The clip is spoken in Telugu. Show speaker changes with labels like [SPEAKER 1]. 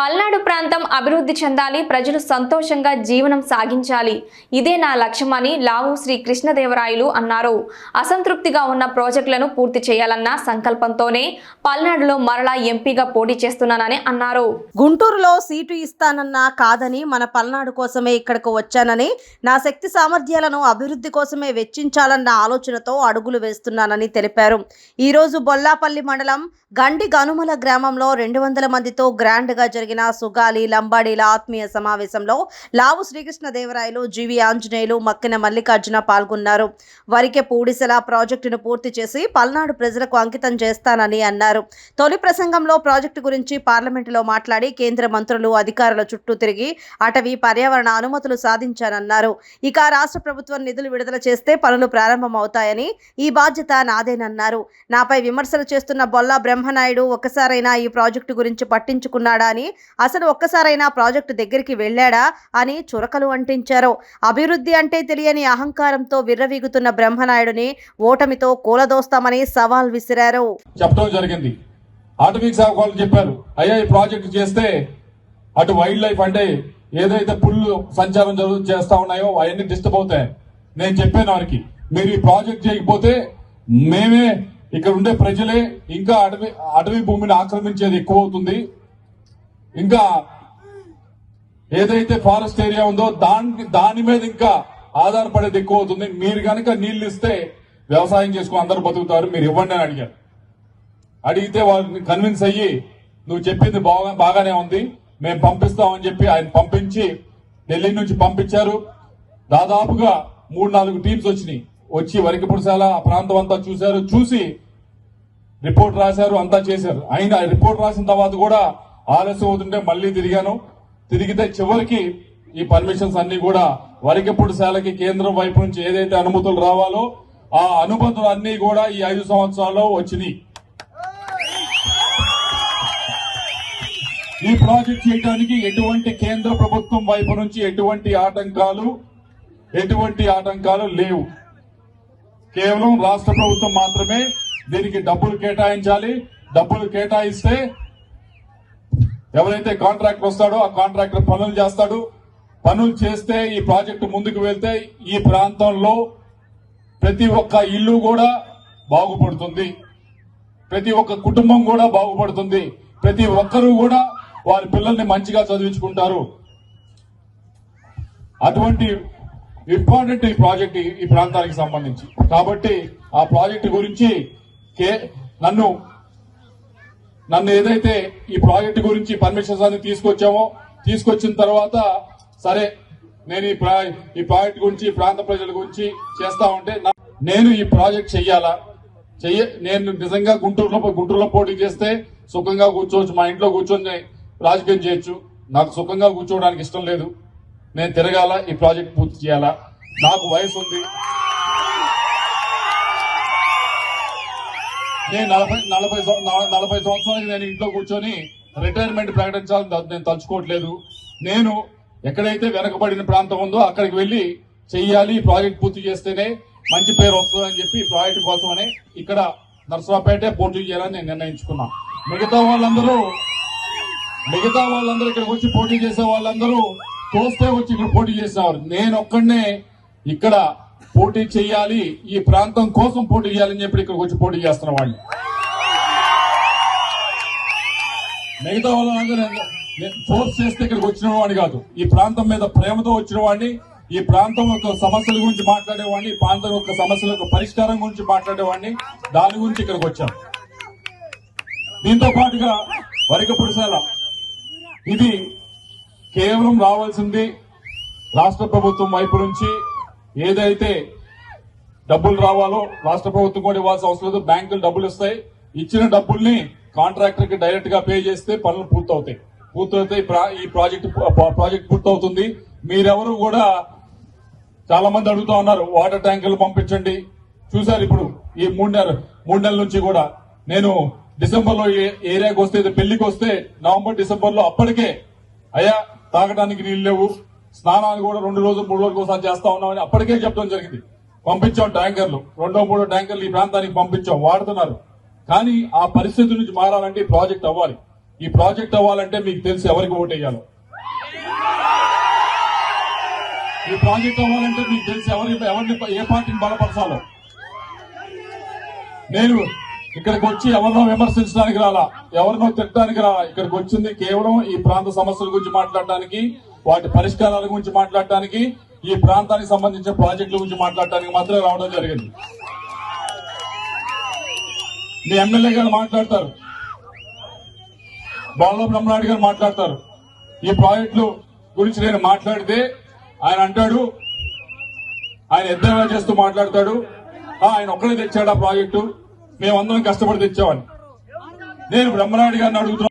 [SPEAKER 1] పల్నాడు ప్రాంతం అభివృద్ధి చెందాలి ప్రజలు సంతోషంగా జీవనం సాగించాలి. ఇదే నా లక్ష్యమని లావు శ్రీ కృష్ణదేవరాయలు అన్నారు. అసంతృప్తిగా ఉన్న ప్రాజెక్టులను పూర్తి చేయాలన్న సంకల్పంతోనే పల్నాడులో మరలా ఎంపీగా పోటీ చేస్తున్నానని అన్నారు.
[SPEAKER 2] గుంటూరులో సీటు ఇస్తానన్నా కాదని మన పల్నాడు కోసమే ఇక్కడకు వచ్చానని నా శక్తి సామర్థ్యాలను అభివృద్ధి కోసమే వెచ్చించాలన్న ఆలోచనతో అడుగులు వేస్తున్నానని తెలిపారు. ఈరోజు బొల్లాపల్లి మండలం గండి గనుమల గ్రామంలో రెండు వందల మందితో గ్రాండ్గా జరిగిన సుగాలి లంబాడీల ఆత్మీయ సమావేశంలో లావు శ్రీకృష్ణదేవరాయలు జీవి ఆంజనేయులు మక్కిన మల్లికార్జున పాల్గొన్నారు. వరికె పూడిసెల ప్రాజెక్టును పూర్తి చేసి పల్నాడు ప్రజలకు అంకితం చేస్తానని అన్నారు. తొలి ప్రసంగంలో ప్రాజెక్టు గురించి పార్లమెంటులో మాట్లాడి కేంద్ర మంత్రులు అధికారుల చుట్టూ తిరిగి అటవీ పర్యావరణ అనుమతులు సాధించానన్నారు. ఇక రాష్ట్ర ప్రభుత్వం నిధులు విడుదల చేస్తే పనులు ప్రారంభమవుతాయని ఈ బాధ్యత నాదేనన్నారు. నాపై విమర్శలు చేస్తున్న బొల్లా బ్రహ్మనాయుడు ఒక్కసారైనా ఈ ప్రాజెక్టు గురించి పట్టించుకున్నాడా అని అసలు ఒక్కసారైనా ప్రాజెక్టు దగ్గరికి వెళ్ళాడా అని చురకలు అంటించారు. అభివృద్ధి అంటే తెలియని అహంకారంతో విర్రవీగుతున్న బ్రహ్మనాయుడిని ఓటమితో కూలదోస్తామని సవాల్ విసిరారు.
[SPEAKER 3] చెప్పడం జరిగింది. ఆటవిక్ శాఖ వాళ్ళు చెప్పారు అయ్యా ఈ ప్రాజెక్ట్ చేస్తే అటు వైల్డ్ లైఫ్ అంటే ఏదైతే పుల్లు సంచారం జరుగు చేస్తా ఉన్నాయో అవన్నీ డిస్టర్బ్ అవుతాయి. నేను చెప్పాను వారికి మీరు ఈ ప్రాజెక్ట్ చేయకపోతే మేమే ఇక్కడ ఉండే ప్రజలే ఇంకా అటవీ అటవీ భూమిని ఆక్రమించేది ఎక్కువ అవుతుంది. ఇంకా ఏదైతే ఫారెస్ట్ ఏరియా ఉందో దాని దాని మీద ఇంకా ఆధారపడేది ఎక్కువ అవుతుంది మీరు కనుక నీళ్ళు ఇస్తే వ్యవసాయం చేసుకుని అందరూ బతుకుతారు. మీరు ఇవ్వండి అని అడిగారు. అడిగితే వాళ్ళని కన్విన్స్ అయ్యి నువ్వు చెప్పింది బాగా బాగానే ఉంది. మేము పంపిస్తామని చెప్పి ఆయన పంపించి ఢిల్లీ నుంచి పంపించారు. దాదాపుగా మూడు నాలుగు టీమ్స్ వచ్చినాయి. వచ్చి వరికపురశాల ఆ ప్రాంతం అంతా చూశారు. చూసి రిపోర్ట్ రాశారు అంతా చేశారు. అయినా రిపోర్ట్ రాసిన తర్వాత కూడా ఆలస్యం అవుతుంటే మళ్ళీ తిరిగాను. తిరిగితే చివరికి ఈ పర్మిషన్స్ అన్ని కూడా వరికప్పుడు శాలకి కేంద్రం వైపు నుంచి ఏదైతే అనుమతులు రావాలో ఆ అనుమతులు అన్ని కూడా ఈ ఐదు సంవత్సరాల్లో వచ్చినాయి. ఈ ప్రాజెక్ట్ చేయడానికి ఎటువంటి కేంద్ర ప్రభుత్వం వైపు నుంచి ఎటువంటి ఆటంకాలు ఎటువంటి ఆటంకాలు లేవు. కేవలం రాష్ట్ర ప్రభుత్వం మాత్రమే దీనికి డబ్బులు కేటాయించాలి. డబ్బులు కేటాయిస్తే ఎవరైతే కాంట్రాక్టర్ వస్తాడో ఆ కాంట్రాక్టర్ పనులు చేస్తాడు. పనులు చేస్తే ఈ ప్రాజెక్టు ముందుకు వెళ్తే ఈ ప్రాంతంలో ప్రతి ఒక్క ఇల్లు కూడా బాగుపడుతుంది. ప్రతి ఒక్క కుటుంబం కూడా బాగుపడుతుంది. ప్రతి ఒక్కరూ కూడా వారి పిల్లల్ని మంచిగా చదివించుకుంటారు. అటువంటి ఇంపార్టెంట్ ఈ ప్రాజెక్ట్ ఈ- ఈ ప్రాంతానికి సంబంధించి. కాబట్టి ఆ ప్రాజెక్ట్ గురించి కే నన్ను నన్ను ఏదైతే ఈ ప్రాజెక్ట్ గురించి పర్మిషన్స్ అన్ని తీసుకొచ్చామో తీసుకొచ్చిన తర్వాత సరే నేను ఈ ఈ ప్రాజెక్ట్ గురించి ఈ ప్రాంత ప్రజల గురించి చేస్తా ఉంటే నేను ఈ ప్రాజెక్ట్ చెయ్యాలా? చెయ్య నేను నిజంగా గుంటూరులో గుంటూరులో పోటీ చేస్తే సుఖంగా కూర్చోవచ్చు మా ఇంట్లో కూర్చొని రాజకీయం చేయొచ్చు. నాకు సుఖంగా కూర్చోవడానికి ఇష్టం లేదు. నేను తిరగాల? ఈ ప్రాజెక్ట్ పూర్తి చేయాలా? నాకు వయసు ఉంది నేను నలభై నలభై నలభై సంవత్సరాలకి నేను ఇంట్లో కూర్చొని రిటైర్మెంట్ ప్రకటించాలని నేను తలుచుకోవట్లేదు. నేను ఎక్కడైతే వెనకబడిన ప్రాంతం ఉందో అక్కడికి వెళ్ళి చెయ్యాలి ఈ ప్రాజెక్ట్ పూర్తి చేస్తేనే మంచి పేరు వస్తుందని చెప్పి ఈ ప్రాజెక్ట్ కోసమని ఇక్కడ నర్సరాపేటే పోటీ చేయాలని నేను నిర్ణయించుకున్నా. మిగతా వాళ్ళందరూ మిగతా వాళ్ళందరూ ఇక్కడికి వచ్చి పోటీ చేసే వాళ్ళందరూ తోస్తే వచ్చి ఇక్కడ పోటీ చేసేవారు. నేను ఒక్కడనే ఇక్కడ పోటీ చేయాలి ఈ ప్రాంతం కోసం పోటీ చేయాలని చెప్పి ఇక్కడికి వచ్చి పోటీ చేస్తున్న వాళ్ళు. మిగతా వాళ్ళందరూ నేను ఫోర్స్ చేస్తే ఇక్కడికి వచ్చిన వాడిని కాదు. ఈ ప్రాంతం మీద ప్రేమతో వచ్చిన వాడిని ఈ ప్రాంతం యొక్క సమస్యల గురించి మాట్లాడేవాడిని ఈ ప్రాంతం యొక్క సమస్యల యొక్క పరిష్కారం గురించి మాట్లాడేవాడిని దాని గురించి ఇక్కడికి వచ్చాను దీంతో పాటుగా వరికపుడిశాల ఇది కేవలం రావాల్సింది రాష్ట్ర ప్రభుత్వం వైపు నుంచి ఏదైతే డబ్బులు రావాలో రాష్ట్ర ప్రభుత్వం కూడా ఇవ్వాల్సిన అవసరం లేదు. బ్యాంకులు డబ్బులు ఇస్తాయి. ఇచ్చిన డబ్బుల్ని కాంట్రాక్టర్కి డైరెక్ట్గా పే చేస్తే పనులు పూర్తవుతాయి. పూర్తవుతాయి. ప్రా- ఈ ప్రాజెక్ట్ ప్రాజెక్ట్ పూర్తవుతుంది. మీరెవరు కూడా చాలా మంది అడుగుతా ఉన్నారు వాటర్ ట్యాంకర్లు పంపించండి. చూసారు ఇప్పుడు ఈ మూడు నెల మూడు నెలల నుంచి కూడా నేను డిసెంబర్లో ఏ ఏరియాకి వస్తే పెళ్ళికి వస్తే నవంబర్ డిసెంబర్లో అప్పటికే అయ్యా తాగడానికి నీళ్ళు లేవు. స్నానాలు కూడా రెండు రోజులు మూడు రోజులు ఒకసారి చేస్తా ఉన్నామని అప్పటికే చెప్పడం జరిగింది. పంపించాం ట్యాంకర్లు. రెండో మూడో ట్యాంకర్లు ఈ ప్రాంతానికి పంపించాం. వాడుతున్నారు. కానీ ఆ పరిస్థితి నుంచి మారాలంటే ఈ ప్రాజెక్ట్ అవ్వాలి. ఈ ప్రాజెక్ట్ అవ్వాలంటే మీకు తెలిసి ఎవరికి ఓటు వేయాలో ఈ ప్రాజెక్ట్ అవ్వాలంటే మీకు తెలిసి ఎవరి ఎవరిని ఏ పార్టీని బలపరచాలో? నేను ఇక్కడికి వచ్చి ఎవరినో విమర్శించడానికి రాలా ఎవరినో తిట్టడానికి రాలా. ఇక్కడికి వచ్చింది కేవలం ఈ ప్రాంత సమస్యల గురించి మాట్లాడటానికి వాటి పరిష్కారాల గురించి మాట్లాడటానికి ఈ ప్రాంతానికి సంబంధించిన ప్రాజెక్టుల గురించి మాట్లాడటానికి మాత్రమే రావడం జరిగింది. మీ ఎమ్మెల్యే గారు మాట్లాడతారు. బాల బ్రహ్మనాయుడు గారు మాట్లాడతారు. ఈ ప్రాజెక్టులు గురించి నేను మాట్లాడితే ఆయన అంటాడు ఆయన ఎద్దేవా చేస్తూ మాట్లాడతాడు. "ఆ, ఆయన ఒక్కడే తెచ్చాడు ఆ ప్రాజెక్టు. మేమందరం కష్టపడి తెచ్చామని. నేను బ్రహ్మనాయుడు గారిని అడుగుతున్నాను